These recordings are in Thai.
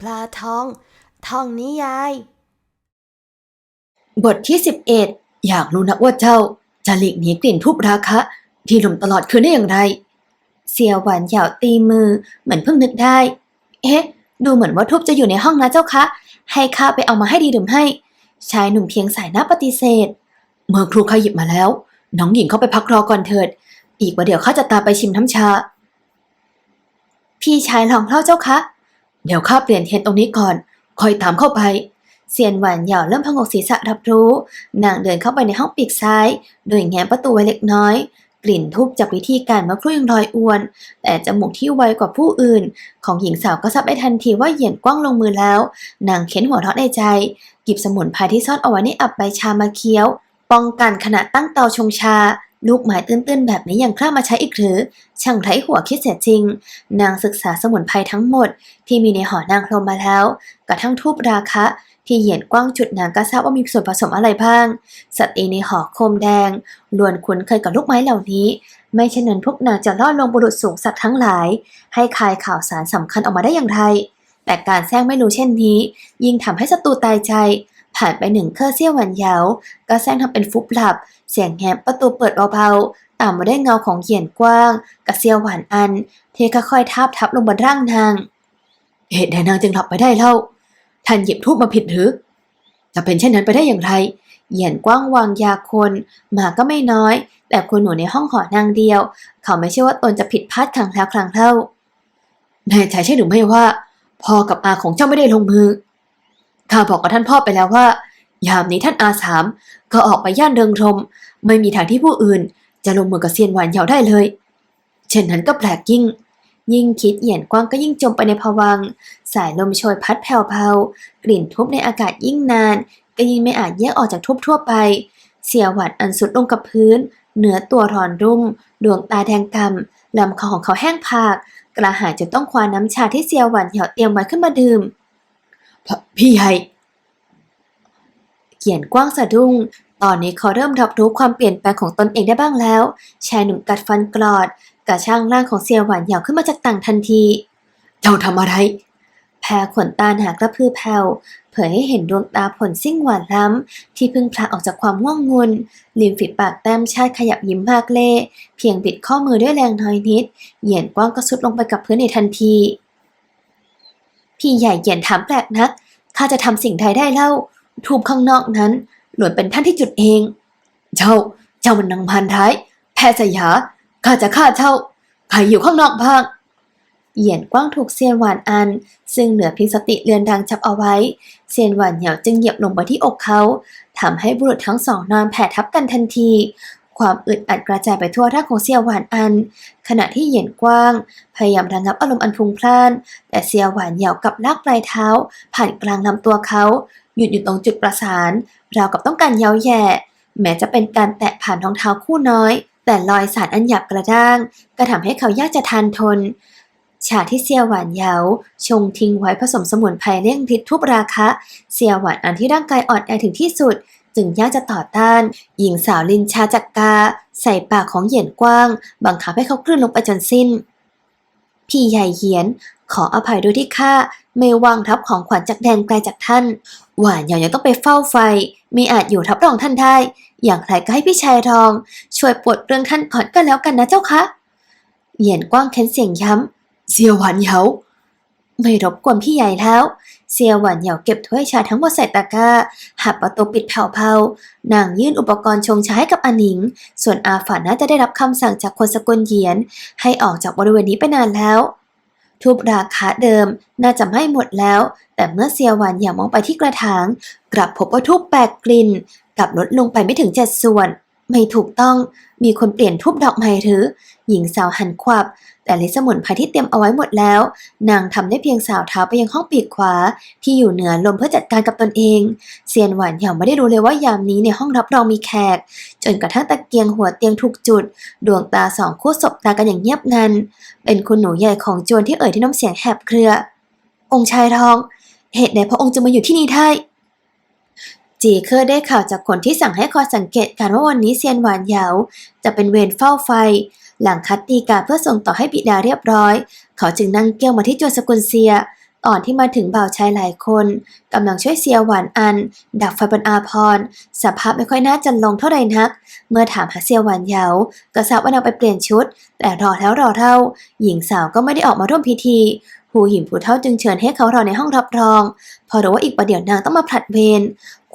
ปลาทอง ทองนิยาย บทที่สิบเอ็ดอยากรู้นักว่าเจ้า จะหลีกหนีกลิ่นทุบราคะ ที่ลมตลอดคืนได้อย่างไร เสียวหวานเหยาวตีมือ เหมือนเพิ่งนึกได้ เอ๊ะ ดูเหมือนว่าทุบจะอยู่ในห้องนะเจ้าคะ ให้ข้าไปเอามาให้ดีหรือให้ ชายหนุ่มเพียงสายหน้าปฏิเสธ เมื่อครูข้าหยิบมาแล้ว น้องหญิงเข้าไปพักรอก่อนเถิด อีกว่าเดี๋ยวข้าจะตาไปชิมน้ำชา พี่ชายลองเล่าเจ้าคะ เดี๋ยวข้าเปลี่ยนเทียนตรงนี้ก่อน คอยตามเข้าไป เซียนหวานเหยาวเริ่มพงกศีรษะรับรู้ นางเดินเข้าไปในห้องปีกซ้าย โดยแง้มประตูไว้เล็กน้อย กลิ่นทูบจากวิธีการเมื่อครู่ยังลอยอวน แต่จมูกที่ไวกว่าผู้อื่น ของหญิงสาวก็ทราบได้ทันทีว่าเหยียนกว้างลงมือแล้ว นางเข็นหัวเราะในใจ หยิบสมุนไพรที่ซ่อนเอาไว้ในอับใบชามาเคี้ยว ป้องกันขณะตั้งเตาชงชา ลูกไม้ตื้นๆ แบบนี้ยังกล้ามาใช้อีกหรือ ช่างไร้หัวคิดเสียจริง นางศึกษาสมุนไพรทั้งหมด ที่มีในหอนางพรมมาแล้ว กระทั่งทูบราคะ ที่เหยียนกว้างจุดนางก็ทราบว่ามีส่วนผสมอะไรบ้าง สตรีในหอโคมแดงล้วนคุ้นเคยกับลูกไม้เหล่านี้ ไม่เช่นนั้นพวกนางจะล่อลวงบุรุษสูงสักดิ์ทั้งหลาย ให้คายข่าวสารสำคัญออกมาได้อย่างไรแต่การแซงไม่รู้เช่นนี้ ยิ่งทำให้ศัตรูตายใจ ผ่านไปหนึ่งเครื่อเสี้ยวหวันเยาก็แซงทำเป็นฟุบหลับ เสียงแงบประตูเปิดเบาๆตามมาด้วยเงาของเหยียนกว้างกับเสี้ยวหวานอันที่ค่อยๆทาบทับลงบนร่างนาง เหตุใดนางจึงหลับไปได้เล่าท่านหยิบทูบมาผิดหรือ จะเป็นเช่นนั้นไปได้อย่างไร เหยียนกว้างวางยาคนหมาก็ไม่น้อย แต่คุณหนูในห้องหอนางเดียว เขาไม่เชื่อว่าตนจะผิดพลาดครั้งแล้วครั้งเล่าแน่ใจใช่หรือไม่ว่าพ่อกับอาของเจ้าไม่ได้ลงมือ ข้าบอกกับท่านพ่อไปแล้วว่า ยามนี้ท่านอาสามก็ออกไปย่านเริงรม ไม่มีทางที่ผู้อื่น จะลงมือกับเซียนหวานเหยาได้เลย เช่นนั้นก็แปลกยิ่ง ยิ่งคิดเหยียนกว้างก็ยิ่งจมไปในภวัง สายลมโชยพัดแผ่วๆกลิ่นทุบในอากาศยิ่งนาน ก็ยิ่งไม่อาจแยกออกจากทุบทั่วไป เสียหวัดอันสุดลงกับพื้น เหนือตัวรอนรุ่ม ดวงตาแดงกำลำคอของเขาแห้งผาก กระหายจนต้องคว้าน้ำชาที่เสียหวันเหยาเตรียมไว้ขึ้นมาดื่ม พี่ใหญ่เขียนกว้างสะดุ้ง ตอนนี้เขาเริ่มรับรู้ความเปลี่ยนแปลงของตนเองได้บ้างแล้ว ชายหนุ่มกัดฟันกรอด กระช่างร่างของเสียหวานเหยาขึ้นมาจากต่างทันที เจ้าทำอะไร แพรขนตาหากระพือแผ่ว เผยให้เห็นดวงตาผลซิ่งหวานล้ำ ที่เพิ่งพลากออกจากความง่วงงุนริมฝีปากแต้มชาติขยับยิ้มมากเล่ เพียงบิดข้อมือด้วยแรงน้อยนิด เหยียนกว้างก็สุดลงไปกับพื้นในทันที พี่ใหญ่เหยียนถามแปลกนัก ข้าจะทำสิ่งใดได้เล่า ทูบข้างนอกนั้นหลวนเป็นท่านที่จุดเอง เจ้า เจ้ามันนางพันท้าย แพทย์สยา ข้าจะฆ่าเจ้า ใครอยู่ข้างนอกบ้าง เหยียนกว้างถูกเซียนหวานอัน ซึ่งเหนือพียงสติเรือนดังจับเอาไว้ เซียนหวานเหยาจึงเหยียบลงไปที่อกเขาทำให้บุรุษทั้งสองนอนแผ่ทับกันทันที ความอึดอัดกระจายไปทั่วร่างของเซียหวานอัน ขณะที่เหยียนกว้าง พยายามระงับอารมณ์อันพลุ่งพล่าน แต่เซียหวานเหยากับลากปลายเท้า ผ่านกลางลำตัวเขา หยุดอยู่ตรงจุดประสาน ราวกับต้องการเย้าแย่ แม้จะเป็นการแตะผ่านรองเท้าคู่น้อย แต่รอยสารอันหยาบกระด้างก็ทำให้เขายากจะทานทนฉากที่เซียหวานเหยาชงทิ้งไว้ผสมสมุนไพรเลี่ยงพิษทุบราคะ เซียหวานอันที่ร่างกายอ่อนแอถึงที่สุด จึงยากจะต่อต้าน หญิงสาวลินชาจักกา ใส่ปากของเหยียนกว้าง บังคับให้เขากลืนลงไปจนสิ้น พี่ใหญ่เหียน ขออภัยด้วยที่ข้าไม่วางทับของขวัญจากแดนไกลจากท่าน หวานเหยายังต้องไปเฝ้าไฟไม่อาจอยู่ทับรองท่านได้ อย่างไรก็ให้พี่ชายรอง ช่วยปลดเรื่องท่านก่อนก็แล้วกันนะเจ้าคะเหยียนกว้างเค้นเสียงย้ำเสียหวานเหยา ไม่รบกวนพี่ใหญ่แล้วเสียวหวานเหยาเก็บถ้วยชาทั้งหมดใส่ตะกร้า หักประตูปิดแผ่วๆนางยื่นอุปกรณ์ชงชาให้กับอาหนิง ส่วนอาฝันน่าจะได้รับคำสั่งจากคนสกุลเยียน ให้ออกจากบริเวณนี้ไปนานแล้วทูบราคาเดิมน่าจะไม่หมดแล้ว แต่เมื่อเซียวหวานอย่ามองไปที่กระถาง กลับพบว่าทูบแปลกกลิ่นกลับลดลงไปไม่ถึงเจ็ดส่วน ไม่ถูกต้อง มีคนเปลี่ยนทูบดอกไม้หรือ หญิงสาวหันควับ แต่ลิสมุนไพรที่เตรียมเอาไว้หมดแล้ว นางทำได้เพียงสาวเท้าไปยังห้องปีกขวา ที่อยู่เหนือลมเพื่อจัดการกับตนเองเซียนหวานเหยาไม่ได้รู้เลยว่ายามนี้ในห้องรับรองมีแขก จนกระทั่งตะเกียงหัวเตียงถูกจุด ดวงตาสองคู่สบตากันอย่างเงียบงัน เป็นคุณหนูใหญ่ของจวนที่เอ่ยที่น้ำเสียงแหบเครือ องค์ชายทอง เหตุใดพระองค์จะมาอยู่ที่นี่ได้จีเคอร์ได้ข่าวจากคนที่สั่งให้คอยสังเกตการว่าวันนี้เซียนหวานเหยาจะเป็นเวรเฝ้าไฟ หลังคัดตีกาเพื่อส่งต่อให้บิดาเรียบร้อย เขาจึงนั่งเกี้ยวมาที่จวนสกุลเซียตอนที่มาถึงบ่าวชายหลายคนกำลังช่วยเซียหวานอัน ดับไฟบนอาพรสภาพไม่ค่อยน่าจันลงเท่าใดนัก เมื่อถามหาเซียหวานเยาก็ทราบว่านางไปเปลี่ยนชุด แต่รอแล้วรอเท่า หญิงสาวก็ไม่ได้ออกมาร่วมพิธีผู้หญิงผู้เท่าจึงเชิญให้เขารอในห้องรับรอง พอรู้ว่าอีกประเดี๋ยวนางต้องมาผลัดเวร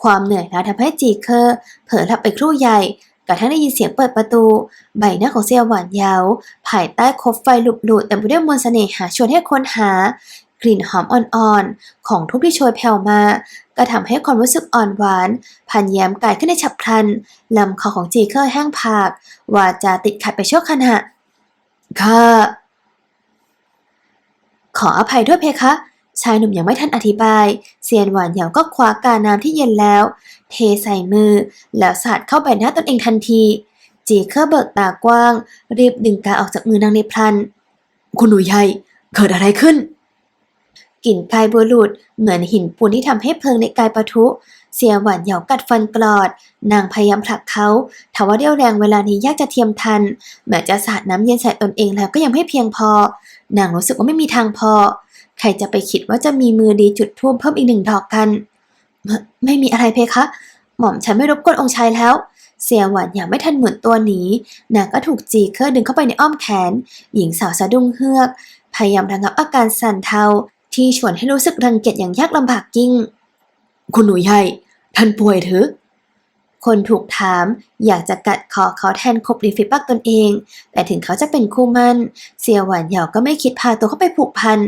ความเหนื่อยล้าทำให้จีเคอร์เผลอหลับไปครู่ใหญ่ กระทั่งได้ยินเสียงเปิดประตู ใบหน้าของเซียวหวานยาว ภายใต้คบไฟหลุบหลุดแต่ไปด้วยมวลเสน่หาชวนให้ค้นหา กลิ่นหอมอ่อนๆ ของทุกที่โชยแผ่วมา ก็ทำให้ความรู้สึกอ่อนหวาน พันแย้มกายขึ้นในฉับพลันลำคอของจีเคอร์แห้งผาก วาจาติดขัดไปชั่วขณะข้าขออภัยด้วยเพคะ ชายหนุ่มยังไม่ทันอธิบาย เซียนหวานเหยาก็คว้ากาน้ำที่เย็นแล้ว เทใส่มือ แล้วสาดเข้าใบหน้าตนเองทันที จีเคอร์เบิกตากว้าง รีบดึงกาออกจากมือนางในพลัน คุณหนูใหญ่เกิดอะไรขึ้นกลิ่นกายบัวหลุดเหมือนหินปูนที่ทำให้เพลิงในกายปะทุ เสียหวานเหยากัดฟันกรอด นางพยายามผลักเขาทว่าเรี่ยวแรงเวลานี้ยากจะเทียมทัน แม้จะสาดน้ำเย็นใส่ตนเองแล้วก็ยังไม่เพียงพอ นางรู้สึกว่าไม่มีทางพอ ใครจะไปคิดว่าจะมีมือดีจุดท่วมเพิ่มอีกหนึ่งดอกกันไม่ไม่มีอะไรเพคะ หม่อมฉันไม่รบกวนองค์ชายแล้ว เสียหวานอย่างไม่ทันหมุนตัวหนีนางก็ถูกจีเคอร์ดึงเข้าไปในอ้อมแขน หญิงสาวสะดุ้งเฮือก พยายามระงับอาการสั่นเทาที่ชวนให้รู้สึกรังเกียจอย่างยากลำบากยิ่ง คุณหนูใหญ่ ท่านป่วยหรือคนถูกถามอยากจะกัดคอเขาแทนคบริมฝีปากตนเอง แต่ถึงเขาจะเป็นคู่มั่น เสียหวานเหยาก็ไม่คิดพาตัวเข้าไปผูกพัน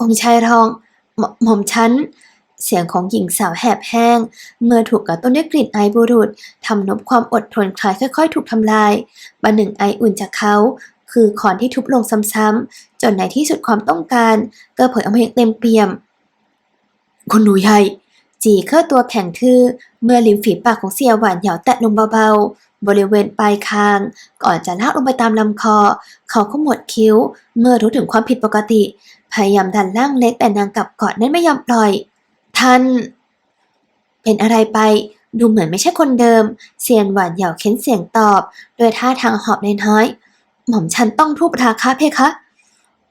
องค์ชายรองหมหม่อมฉัน เสียงของหญิงสาวแหบแห้ง เมื่อถูกกระตุ้นด้วยกลิ่นไอบุรุษทำนบความอดทนคลายค่อยๆ ถูกทำลายบันหนึ่งไออุ่นจากเขา คือขอนที่ทุบลงซ้ำๆจนในที่สุดความต้องการ ก็เผยออกมาอย่างเต็มเปี่ยม คุณหนูใหญ่จีเคลื่อตัวแข็งทื่อเมื่อริมฝีปากของเสียหวานเหยาแตะลงเบาๆ บริเวณปลายคาง ก่อนจะลากลงไปตามลำคอ เขาขมวดคิ้ว เมื่อรู้ถึงความผิดปกติ พยายามดันล่างเล็กแต่นางกลับกอดนั้นไม่ยอมปล่อย ท่าน เป็นอะไรไปดูเหมือนไม่ใช่คนเดิม เซียนหวานเหยาเค้นเสียงตอบ โดยท่าทางหอบน้อย หม่อมฉันต้องทุบราคาเพคะ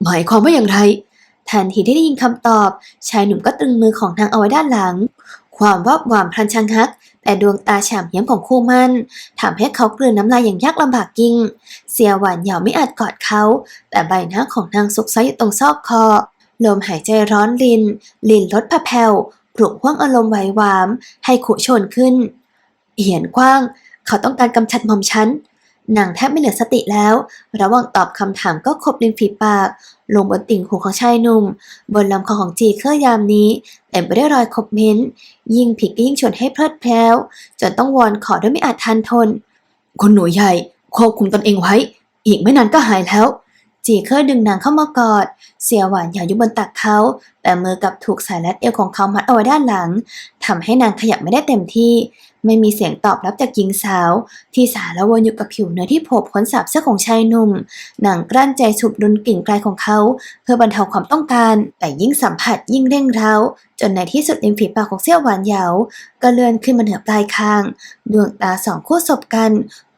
หมายความว่าอย่างไร ทันทีที่ได้ยินคำตอบ ชายหนุ่มก็ตรึงมือของนางเอาไว้ด้านหลัง ความวาบหวามพลันชังฮัก แต่ดวงตาฉ่ำเย้มของคู่มั่นทำให้เขากลืนน้ำลายอย่างยากลำบากยิ่ง เสียหวานเหยาไม่อาจกอดเขา แต่ใบหน้าของนางซุกซ่อนอยู่ตรงซอกคอ ลมหายใจร้อนริน ลินลดผะแผ่วปลุกห้วงอารมณ์ไหวหวาม ให้ขุชนขึ้น เหียนกว้าง เขาต้องการกำจัดหม่อมฉันนางแทบไม่เหลือสติแล้ว ระหว่างตอบคำถามก็ขบริมฝีปาก ลงบนติ่งหูของชายหนุ่ม บนลำคอของจีเคอร์ยามนี้เต็มไปด้วยรอยขบเม้น ยิ่งผิดก็ยิ่งชวนให้เพลิดเพลิวจนต้องวอนขอด้วยไม่อาจทันทนคุณหนูใหญ่ควบคุมตนเองไว้ อีกไม่นานก็หายแล้ว จีเคอร์ดึงนางเข้ามากอด เสียหวานอย่าอยู่บนตักเขา แต่มือกับถูกสายรัดเอวของเขามัดเอาไว้ด้านหลังทำให้นางขยับไม่ได้เต็มที่ ไม่มีเสียงตอบรับจากหญิงสาว ที่สารวนอยู่กับผิวเนื้อที่โผล่พ้นสาบเสื้อของชายหนุ่ม หนางกลั้นใจสูบดนกลิ่นกายของเขา เพื่อบรรเทาความต้องการ แต่ยิ่งสัมผัสยิ่งเร่งเร้า จนในที่สุดริมฝีปากของเสี่ยวหวานเหยาก็เลื่อนขึ้นมาเหนือปลายคาง ดวงตาสองคู่สบกัน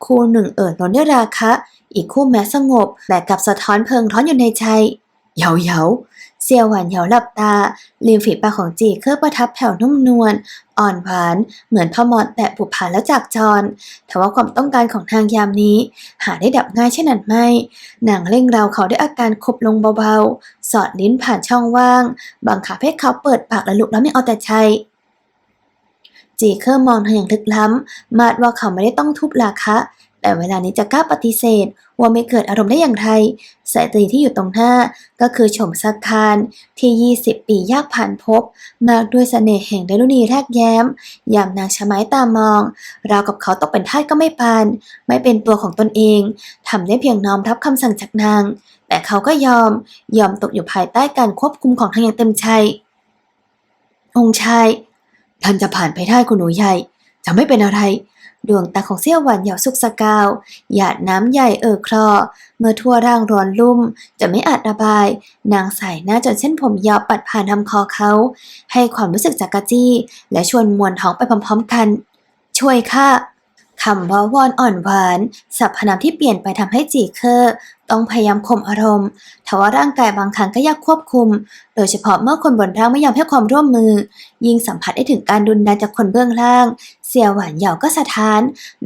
คู่หนึ่งเอ่อล้นด้วยราคะ อีกคู่แม้สงบ แต่กลับสะท้อนเพลิงร้อนอยู่ในใจเหยาเหยา เซียวหวานเหยาหลับตาริมฝีปากของจีเคอร์ประทับแผ่วนุ่มนวลอ่อนหวานเหมือนพ่อมอดแตะปุผาแล้วจากจรแต่ว่าความต้องการของทางยามนี้ หาได้ดับง่ายเช่นนั้นไม่นางเร่งเราเขาด้วยอาการคบลงเบาๆ สอดลิ้นผ่านช่องว่าง บังคับให้เขาเปิดปากและลุกแล้วไม่เอาแต่ใจจีเคอร์มองเธออย่างลึกล้ำมาดว่าเขาไม่ได้ต้องทุบราคะ แต่เวลานี้จะกล้าปฏิเสธ ว่าไม่เกิดอารมณ์ได้อย่างไรสายตรีที่อยู่ตรงหน้าก็คือโฉมสักคารที่ 20 ปียากผ่านพบ มากด้วยเสน่ห์แห่งดารุณีแรกแย้มยามนางชะไม้ตามอง ราวกับเขาตกเป็นทาสก็ไม่ปาน ไม่เป็นตัวของตนเองทำได้เพียงน้อมรับคำสั่งจากนาง แต่เขาก็ยอมยอมตกอยู่ภายใต้การควบคุมของทางอย่างเต็มใจองค์ชายท่านจะผ่านไปได้คุณหนูใหญ่ จะไม่เป็นอะไร ดวงตาของเสี่ยวหวันเหยาสุกสกาว หยาดน้ำใหญ่เอ่อคลอ เมื่อทั่วร่างร้อนลุ่ม จะไม่อาจระบาย นางใส่หน้าจนเส้นผมยาวปัดผ่านทำคอเขา ให้ความรู้สึกจักกะจี้ และชวนมวนท้องไปพร้อมๆกัน ช่วยค่ะ คำว่าวอนอ่อนหวานสรรพนามที่เปลี่ยนไปทำให้จีเคอร์ต้องพยายามข่มอารมณ์ทว่าร่างกายบางครั้งก็ยากควบคุม โดยเฉพาะเมื่อคนบนร่างไม่ยอมให้ความร่วมมือ ยิ่งสัมผัสได้ถึงการดุนแรงจากคนเบื้องล่าง เสียหวานเหยาก็สะท้าน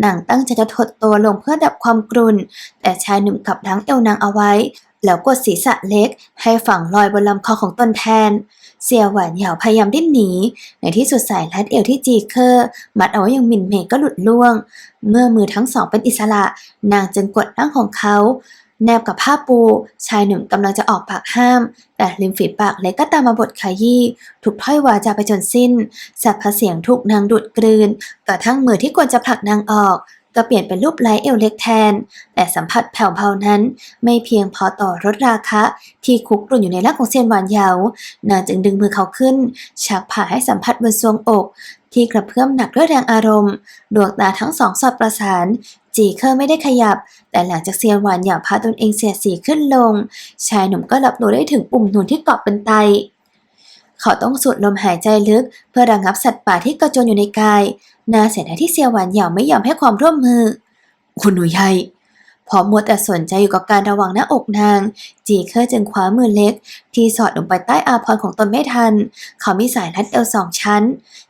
นางตั้งใจจะถดตัวลงเพื่อดับความกรุนแต่ชายหนุ่มกลับรั้งเอวนางเอาไว้ แล้วกดศีรษะเล็ก ให้ฝังลอยบนลำคอของตนแทน เสียหวานเหยาพยายามดิ้นหนี ในที่สุดสายรัดเอวที่จีเคอร์ มัดเอาไว้อย่างมินเมก็หลุดล่วง เมื่อมือทั้งสองเป็นอิสระ นางจึงกดร่างของเขา แนบกับผ้าปู ชายหนุ่มกำลังจะออกปากห้าม แต่ริมฝีปากเล็กก็ตามมาบทขยี้ถูกถ้อยวาจาไปจนสิ้นสัพพเสียงถูกนางดูดกลืนกระทั่งมือที่ควรจะผลักนางออก ก็เปลี่ยนเป็นรูปไล้เอวเล็กแทน แต่สัมผัสแผ่วเบานั้น ไม่เพียงพอต่อรถราคะ ที่คุกรุ่นอยู่ในร่างของเซียนหวานเยาวนางจึงดึงมือเขาขึ้น ชักผ่าให้สัมผัสบนทรวงอก ที่กระเพื่อมหนักด้วยแรงอารมณ์ ดวงตาทั้งสองสอดประสานจีเคอร์ไม่ได้ขยับ แต่หลังจากเซียนหวานเหยาพาตนเองเสียสีขึ้นลง ชายหนุ่มก็รับรู้ได้ถึงปุ่มหนุนที่เกาะเป็นไต เขาต้องสูดลมหายใจลึก เพื่อระงับสัตว์ป่าที่กระโจนอยู่ในกาย น่าเสียดายที่เซียวหวานเหยาไม่ยอมให้ความร่วมมือ คุณหนูใหญ่พอมัวแต่สนใจอยู่กับการระวังหน้าอกนาง จีเคอร์จึงคว้ามือเล็ก ที่สอดลงไปใต้อาพรณ์ของตนไม่ทัน เขามีสายรัดเอวสองชั้น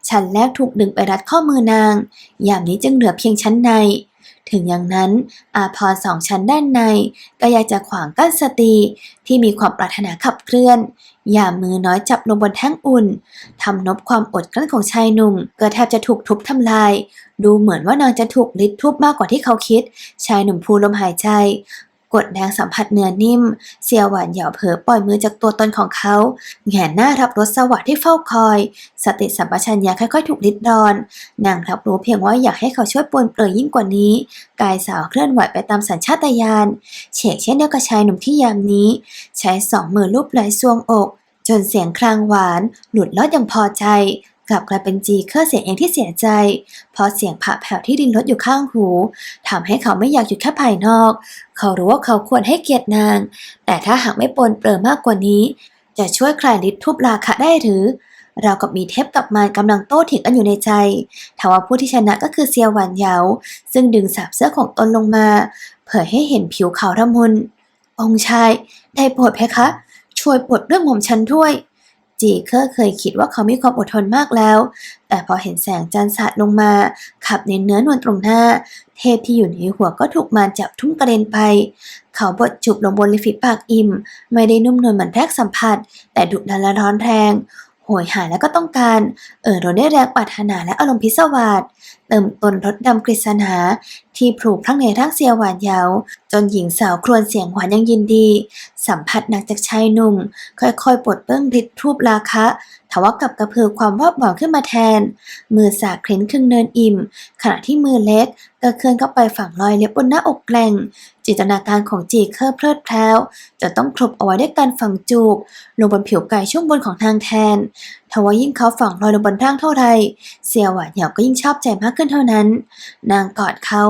ชั้นแรกถูกดึงไปรัดข้อมือนาง ยามนี้จึงเหลือเพียงชั้นใน ถึงอย่างนั้น อาพรสองชั้นด้านใน ก็ยังจะขวางกั้นสตรีที่มีความปรารถนาขับเคลื่อนยามมือน้อยจับลงบนแท่งอุ่นทำนบความอดกลั้นของชายหนุ่ม ก็แทบจะถูกทุบทำลาย ดูเหมือนว่านางจะถูกลิดทุบมากกว่าที่เขาคิด ชายหนุ่มพูลมหายใจ กดแรงสัมผัสเนื้อนิ่ม เสียหวานเหยาเผลอปล่อยมือจากตัวตนของเขาแหงนหน้ารับรสสวัสดิ์ที่เฝ้าคอย สติสัมปชัญญะค่อยๆ ถูกลิดรอน นางรับรู้เพียงว่าอยากให้เขาช่วยปลนเปลือยยิ่งกว่านี้ กายสาวเคลื่อนไหวไปตามสัญชาตญาณเฉกเช่นเดียวกับชายหนุ่มที่ยามนี้ ใช้สองมือลูบไหล่ซวงอก จนเสียงครางหวาน หลุดลอดอย่างพอใจ กลับกลายเป็นจีเคอร์เสียงเองที่เสียใจ เพราะเสียงผะแผ่วที่ดินรถอยู่ข้างหูทำให้เขาไม่อยากหยุดแค่ภายนอก เขารู้ว่าเขาควรให้เกียรตินาง แต่ถ้าหากไม่ปนเปื้อมากกว่านี้ จะช่วยคลายฤทธิ์ทุบราคะได้หรือ เรากับมีเทพกับมารกำลังโต้เถียงกันอยู่ในใจทว่าผู้ที่ชนะก็คือเซียวหวานเหยาซึ่งดึงสาบเสื้อของตนลงมา เผยให้เห็นผิวขาวระมุนองชายได้โปรดเพคะ ช่วยปลดเรื่องหม่อมฉันด้วย จีเคอร์เคยคิดว่าเขามีความอดทนมากแล้ว แต่พอเห็นแสงจันทร์สาดลงมาขับในเนื้อนวลตรงหน้า เทพที่อยู่ในหัวก็ถูกมารจับทุ่มกระเด็นไป เขาบดจุบลงบนริฟิปากอิ่ม ไม่ได้นุ่มนวลเหมือนแรกสัมผัส แต่ดุดันและร้อนแรงโหยหาและก็ต้องการ เอ่อร้นได้แรงปรารถนาและอารมณ์พิศวาสเติมตนรถดำกฤษณาที่พลูพรั่งในร่างเสียหวานเยาวจนหญิงสาวครวญเสียงหวานยังยินดี สัมผัสหนักจากชายหนุ่ม ค่อยๆปลดเปื้องฤทธิ์ทูบราคะทว่ากับกระเพือความวาบหวานขึ้นมาแทน มือสากเคล้นครึ่งเนินอิ่ม ขณะที่มือเล็กก็เคลื่อนเข้าไปฝังรอยเล็บบนหน้าอกแกร่ง จินตนาการของจีเคอร์เพลิดเพลวจะต้องครบเอาไว้ด้วยการฝังจูบลงบนผิวกายช่วงบนของนางแทนทว่ายิ่งเขาฝังรอยลงบนร่างเท่าไรเสียหวานเหี่ยาก็ยิ่งชอบใจมากขึ้นเท่านั้น นางกอดเขา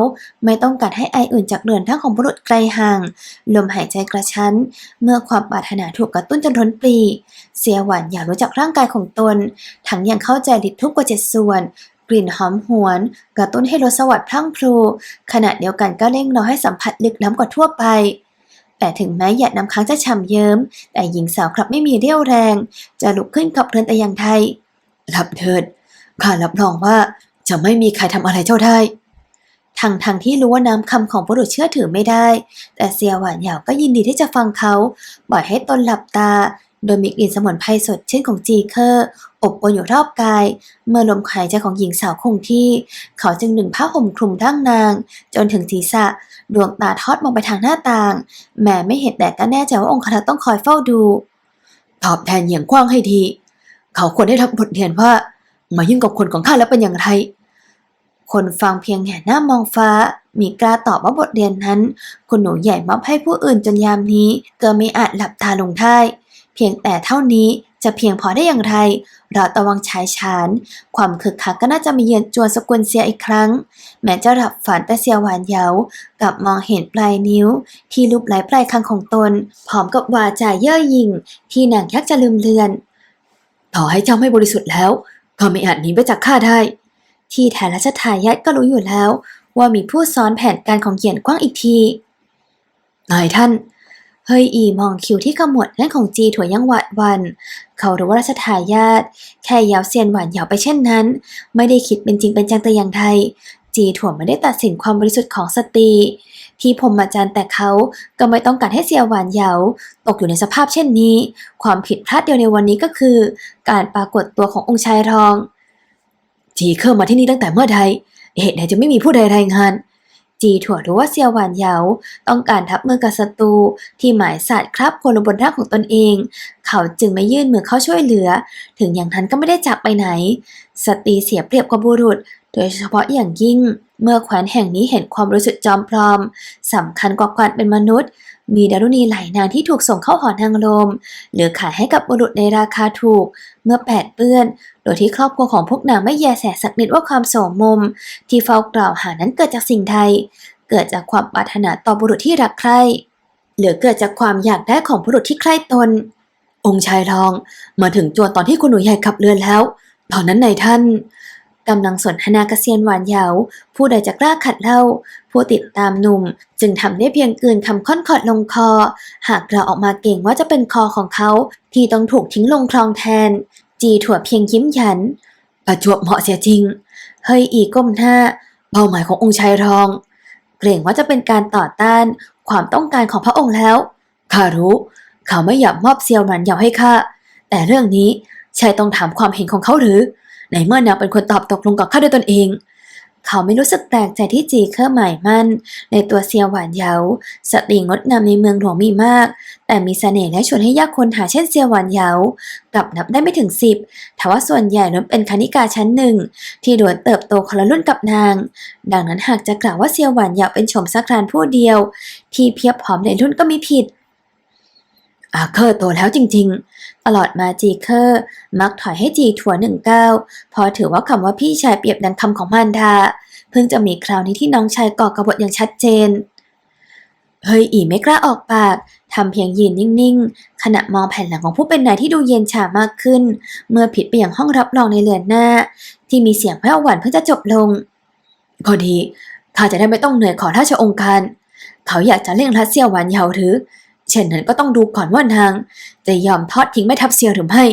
ไม่ต้องการให้ไออื่นจากเรือนร่างของบุรุษไกลห่าง ลมหายใจกระชั้น เมื่อความปรารถนาถูกกระตุ้นจนทนปรีเสียหวานอยากรู้จักร่างกายของตน ทั้งยังเข้าใจฤทธิ์ทุกกว่าเจ็ดส่วนกลิ่นหอมหวน กระตุ้นให้รสสวัสดิ์พรั่งพรูขณะเดียวกันก็เร่งเราให้สัมผัสลึกล้ำกว่าทั่วไป แต่ถึงแม้หยาดน้ำค้างจะฉ่ำเยิ้ม แต่หญิงสาวกลับไม่มีเรี่ยวแรง จะลุกขึ้นขับเคลื่อนแต่อย่างใดรับเถิดข้ารับรองว่า จะไม่มีใครทำอะไรเจ้าได้ทั้งทางที่รู้ว่าน้ำคำของบุรุษเชื่อถือไม่ได้ แต่เซียหวานเหยาก็ยินดีที่จะฟังเขาปล่อยให้ตนหลับตา โดยมีกลิ่นสมุนไพรสดชื่นของจีเคอร์ อบอวนอยู่รอบกาย เมื่อลมหายใจของหญิงสาวคงที่ เขาจึงดึงผ้าห่มคลุมร่างนาง จนถึงศีรษะ ดวงตาทอดมองไปทางหน้าต่าง แม้ไม่เห็นแต่ก็แน่ใจว่าองค์คณะต้องคอยเฝ้าดู ตอบแทนอย่างกว้างให้ดี เขาควรได้รับบทเรียนว่า มายุ่งกับคนของข้าแล้วเป็นอย่างไร คนฟังเพียงแห่หน้ามองฟ้า มีกล้าตอบว่าบทเรียนนั้น คุณหนูใหญ่มอบให้ผู้อื่นจนยามนี้ ก็ไม่อาจหลับตาลงได้เพียงแต่เท่านี้จะเพียงพอได้อย่างไรเราตะวังชายชาน ความคึกคักก็น่าจะมาเยือนจวนสกุลเซียอีกครั้ง แม้จะหลับฝันแต่เซียหวานเยากับมองเห็นปลายนิ้ว ที่ลูบไหลปลายคางของตน พร้อมกับวาจาเย่อหยิ่งที่นางยักจะลืมเลือน ต่อให้เจ้าไม่บริสุทธิ์แล้ว ก็ไม่อาจหนีไปจากข้าได้ ที่แท้ราชทายาทก็รู้อยู่แล้ว ว่ามีผู้ซ้อนแผนการของเหยียนกว้างอีกทีนายท่าน เฮยอีมองคิวที่ขมวดนั่นของจีถั่วยังหวัดวัน เขารู้ว่าราชทายาทแค่ยาวเซียนหวานยาวไปเช่นนั้น ไม่ได้คิดเป็นจริงเป็นจังแต่อย่างใด จีถั่วไม่ได้ตัดสินความบริสุทธิ์ของสตรี ที่พรหมจรรย์แต่เขาก็ไม่ต้องการให้เสียหวานเหยาตกอยู่ในสภาพเช่นนี้ ความผิดพลาดเดียวในวันนี้ก็คือ การปรากฏตัวขององค์ชายรอง จีเข้ามาที่นี่ตั้งแต่เมื่อใดเหตุใดจะไม่มีผู้ใดรายงาน จีถั่วรู้ว่าเซียวหวานเหยาต้องการทับมือกับศัตรูที่หมายสัตว์ครับคนบนร่างของตนเอง เขาจึงไม่ยื่นมือเข้าช่วยเหลือ ถึงอย่างนั้นก็ไม่ได้จากไปไหน สตรีเสียเปรียบกว่าบุรุษ โดยเฉพาะอย่างยิ่งเมื่อแคว้นแห่งนี้เห็นความบริสุทธิ์จอมปลอมสำคัญกว่าการเป็นมนุษย์ มีดารุณีหลายนางที่ถูกส่งเข้าหอนางลม หรือขายให้กับบุรุษในราคาถูก เมื่อแปดเปื้อน โดยที่ครอบครัวของพวกนางไม่แยแสสักนิดว่าความโสมม ที่เฝ้ากล่าวหานั้นเกิดจากสิ่งใดเกิดจากความปรารถนาต่อบุรุษที่รักใคร่หรือเกิดจากความอยากได้ของบุรุษที่ใคร่ตน องค์ชายรอง มาถึงจวนตอนที่คุณหนูใหญ่ขับเรือแล้ว ตอนนั้นนายท่าน กำลังสนทนาเกษียนหวานเยาผู้ใดจะกล้าขัดเล่า ผู้ติดตามหนุ่มจึงทำได้เพียงเกลืนคำค่อนขอดลงคอ หากเราออกมาเก่งว่าจะเป็นคอของเขา ที่ต้องถูกทิ้งลงคลองแทน จีถั่วเพียงยิ้มยัน ประจวบเหมาะเสียจริง เฮยอีก้มหน้า เป้าหมายขององค์ชายรอง เกรงว่าจะเป็นการต่อต้านความต้องการของพระองค์แล้วข้ารู้เขาไม่อยากมอบเซียวหนันเหยาให้ข้าแต่เรื่องนี้ชายต้องถามความเห็นของเขาหรือ ในเมื่อนางเป็นคนตอบตกลงกับข้าด้วยตนเอง เขาไม่รู้สึกแปลกใจที่จีเคอร์หมายมั่น ในตัวเซียวหวานเยาสตรีงดงามในเมืองหลวงมีมาก แต่มีเสน่ห์และชวนให้ยากคนหาเช่นเซียวหวานเยากลับนับได้ไม่ถึงสิบทว่าส่วนใหญ่ล้วนเป็นคณิกาชั้นหนึ่ง ที่ล้วนเติบโตคนละรุ่นกับนาง ดังนั้นหากจะกล่าวว่าเซียวหวานเยาเป็นชมสักครานผู้เดียว ที่เพียบพร้อมในรุ่นก็มีผิด อาเคอร์โตแล้วจริงๆ ตลอดมาจีเคอร์มักถอยให้จีถั่วหนึ่งเก้าพอถือว่าคำว่าพี่ชายเปรียบดังคำของมารดา เพิ่งจะมีคราวนี้ที่น้องชายก่อกระบฏอย่างชัดเจน เฮ้ยอีไม่กล้าออกปากทำเพียงยืนนิ่งๆ ขณะมองแผ่นหลังของผู้เป็นนายที่ดูเย็นชามากขึ้น เมื่อผิดไปอย่างห้องรับรองในเรือนหน้า ที่มีเสียงแผ่วหวานเพิ่งจะจบลงพอดีข้าจะได้ไม่ต้องเหนื่อยขอราชองค์การ เขาอยากจะเร่งรัดเสี่ยหวานเยาหรือ เช่นนั้นก็ต้องดูก่อนว่านาง จะยอมทอดทิ้งแม่ทัพเซียหรือไม่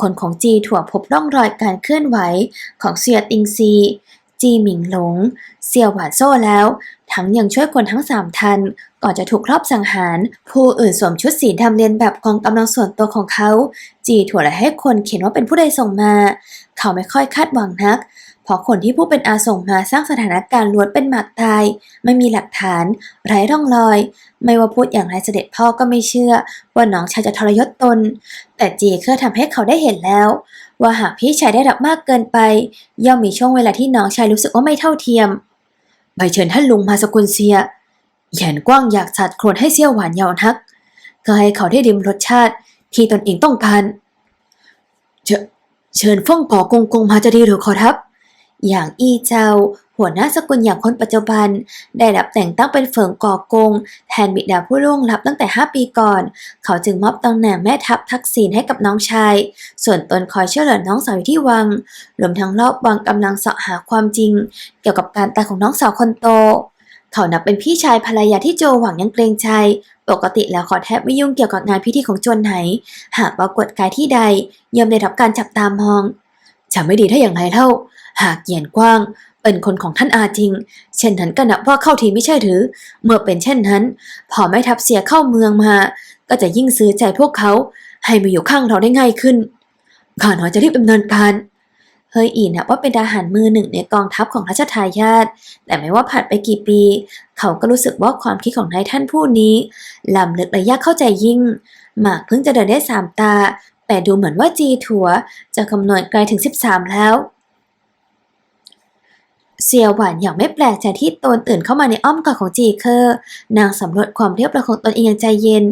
คนของจีถั่วพบร่องรอยการเคลื่อนไหวของเซียติงซี จีหมิงหลง เซียวหวานโซ่แล้ว ทั้งยังช่วยคนทั้งสามทัน ก่อนจะถูกรอบสังหาร ผู้อื่นสวมชุดสีดำเรียนแบบกองกำลังส่วนตัวของเขา จีถั่วและให้คนเขียนว่าเป็นผู้ใดส่งมา เขาไม่ค่อยคาดหวังนัก เพราะคนที่ผู้เป็นอาส่งมาสร้างสถานการณ์ล้วนเป็นหมากตาย ไม่มีหลักฐาน ไร้ร่องรอย ไม่ว่าพูดอย่างไรเสด็จพ่อก็ไม่เชื่อ ว่าน้องชายจะทรยศตน แต่จีเคอทำให้เขาได้เห็นแล้ว ว่าหากพี่ชายได้รับมากเกินไป ย่อมมีช่วงเวลาที่น้องชายรู้สึกว่าไม่เท่าเทียมใบเชิญท่านลุงมาสกุลเซียแหยนกว้างอยากสัดโครนให้เซี่ยวหวานเยาวนักก็ให้เขาได้ริมรสชาติที่ตนเองต้องการเช เชิญฟ่องกอกงกงมาจะดีหรือขอรับ อย่างอี้เจ้า หัวหน้าสกุลอย่างคนปัจจุบัน ได้รับแต่งตั้งเป็นเฟิงก่อกง แทนบิดาผู้ล่วงลับตั้งแต่ 5 ปีก่อน เขาจึงมอบตำแหน่งแม่ทัพทักษิณให้กับน้องชาย ส่วนตนคอยช่วยเหลือน้องสาวอยู่ที่วังรวมทั้งรอบวังกำลังเสาะหาความจริง เกี่ยวกับการตายของน้องสาวคนโต เขานับเป็นพี่ชายภรรยาที่โจหวังยังเกรงใจ ปกติแล้วเขาแทบไม่ยุ่งเกี่ยวกับงานพิธีของจวนไหน หากปรากฏกายที่ใดย่อมได้รับการจับตามองจะไม่ดีถ้าอย่างไรเล่า หากเหยียนกว้าง เป็นคนของท่านอาจริง เช่นนั้นก็นับว่าเข้าทีไม่ใช่หรือ เมื่อเป็นเช่นนั้น พอแม่ทัพเสียเข้าเมืองมา ก็จะยิ่งซื้อใจพวกเขา ให้มาอยู่ข้างเราได้ง่ายขึ้นข้าน้อยจะรีบดำเนินการ เฮยอีนับว่าเป็นทหารมือหนึ่งในกองทัพของราชทายาทแต่ไม่ว่าผ่านไปกี่ปี เขาก็รู้สึกว่าความคิดของนายท่านผู้นี้ล้ำลึกและยากเข้าใจยิ่ง หมากเพิ่งจะเดินได้สามตา แต่ดูเหมือนว่าจีถัวจะคำนวณไกลถึง 13 แล้วเซียวหวานอย่างไม่แปลกใจที่ตนตื่นเข้ามาในอ้อมกอดของจีเคอร์ นางสำรวจความเรียบร้อยของตนเองอย่างใจเย็น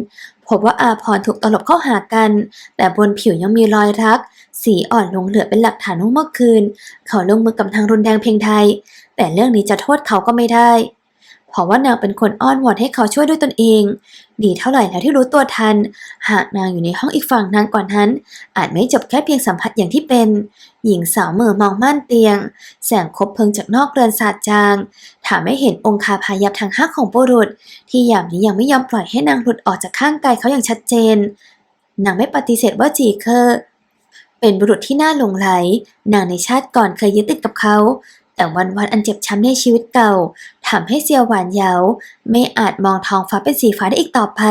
พบว่าอาพรถูกตลบเข้าหากัน แต่บนผิวยังมีรอยรัก สีอ่อนลงเหลือเป็นหลักฐานว่าเมื่อคืน เขาลงมือกับทางรุนแรงเพียงใดแต่เรื่องนี้จะโทษเขาก็ไม่ได้ เพราะว่านางเป็นคนอ้อนวอนให้เขาช่วยด้วยตนเอง ดีเท่าไหร่แล้วที่รู้ตัวทัน หากนางอยู่ในห้องอีกฝั่งนานกว่านั้น อาจไม่จบแค่เพียงสัมผัสอย่างที่เป็น หญิงสาวเมือมองม่านเตียง แสงคบเพลิงจากนอกเรือนสาดจางถามให้เห็นองคาพายับทางห้าของบุรุษ ที่ยามนี้ยังไม่ยอมปล่อยให้นางหลุดออกจากข้างกายเขาอย่างชัดเจนนางไม่ปฏิเสธว่าจีเคอร์ เป็นบุรุษที่น่าหลงไหล นางในชาติก่อนเคยยึดติดกับเขา แต่วันวันอันเจ็บช้ำในชีวิตเก่าทำให้เซียวหวานเยาไม่อาจมองท้องฟ้าเป็นสีฟ้าได้อีกต่อไป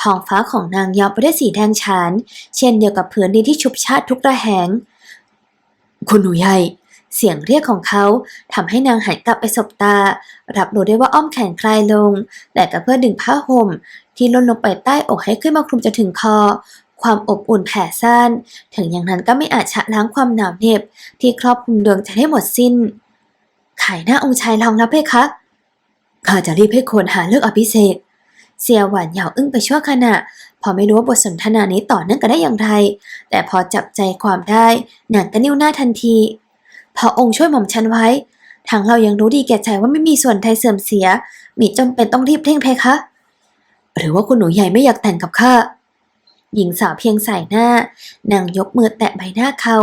ท้องฟ้าของนางย้อมไปด้วยสีแดงฉาน เช่นเดียวกับพื้นดินที่ชุบชาติทุกระแหง คุณหนูใหญ่เสียงเรียกของเขาทำให้นางหันกลับไปสบตา รับรู้ได้ว่าอ้อมแขนคลายลง แต่ก็เพื่อดึงผ้าห่มที่ล่นลงไปใต้อกให้ขึ้นมาคลุมจนถึงคอ ความอบอุ่นแผ่ซ่าน ถึงอย่างนั้นก็ไม่อาจชะล้างความหนาวเหน็บที่ครอบคลุมดวงใจให้หมดสิ้น ขายหน้าองค์ชายลองรับเพคะ ข้าจะรีบให้คนหาเลิกอภิเษกเสียหวานเหยาอึ้งไปชั่วขณะ พอไม่รู้ว่าบทสนทนานี้ต่อเนื่องกันได้อย่างไร แต่พอจับใจความได้นางก็นิ้วหน้าทันที พอองค์ช่วยหม่อมฉันไว้ ทางเรายังรู้ดีแก่ใจว่าไม่มีส่วนใดเสื่อมเสีย มีจำเป็นต้องรีบเร่งเพคะ หรือว่าคุณหนูใหญ่ไม่อยากแต่งกับข้า หญิงสาวเพียงสายหน้านางยกมือแตะใบหน้าเขา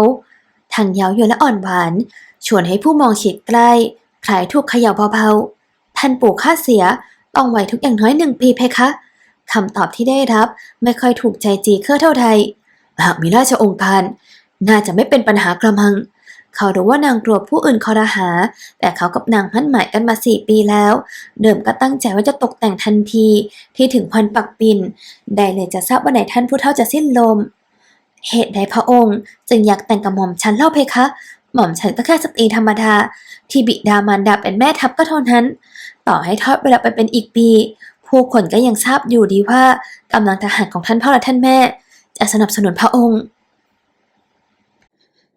ทางเย้าโยวนและอ่อนหวาน ชวนให้ผู้มองฉีดใกล้คลายถูกเขย่าเบาๆท่านปู่ข้าเสียต้องไหวทุกอย่างน้อยหนึ่งปีเพคะคำตอบที่ได้รับไม่ค่อยถูกใจจีเคอเท่าใดหากมีราชองค์การน่าจะไม่เป็นปัญหากระมัง เขารู้ว่านางกลัวผู้อื่นคอรหา แต่เขากับนางมั่นหมายกันมาสี่ปีแล้ว เดิมก็ตั้งใจว่าจะตกแต่งทันที ที่ถึงวันปักปิน ได้เลยจะทราบว่าไหนท่านผู้เฒ่าจะสิ้นลม เหตุใดพระองค์ จึงอยากแต่งกับหม่อมฉันเล่าเพคะ หม่อมฉันก็แค่สตรีธรรมดา ที่บิดามารดาเป็นแม่ทัพก็เท่านั้น ต่อให้ทอดเวลาไปเป็นอีกปี ผู้คนก็ยังทราบอยู่ดีว่ากำลังทหารของท่านพ่อและท่านแม่ จะสนับสนุนพระองค์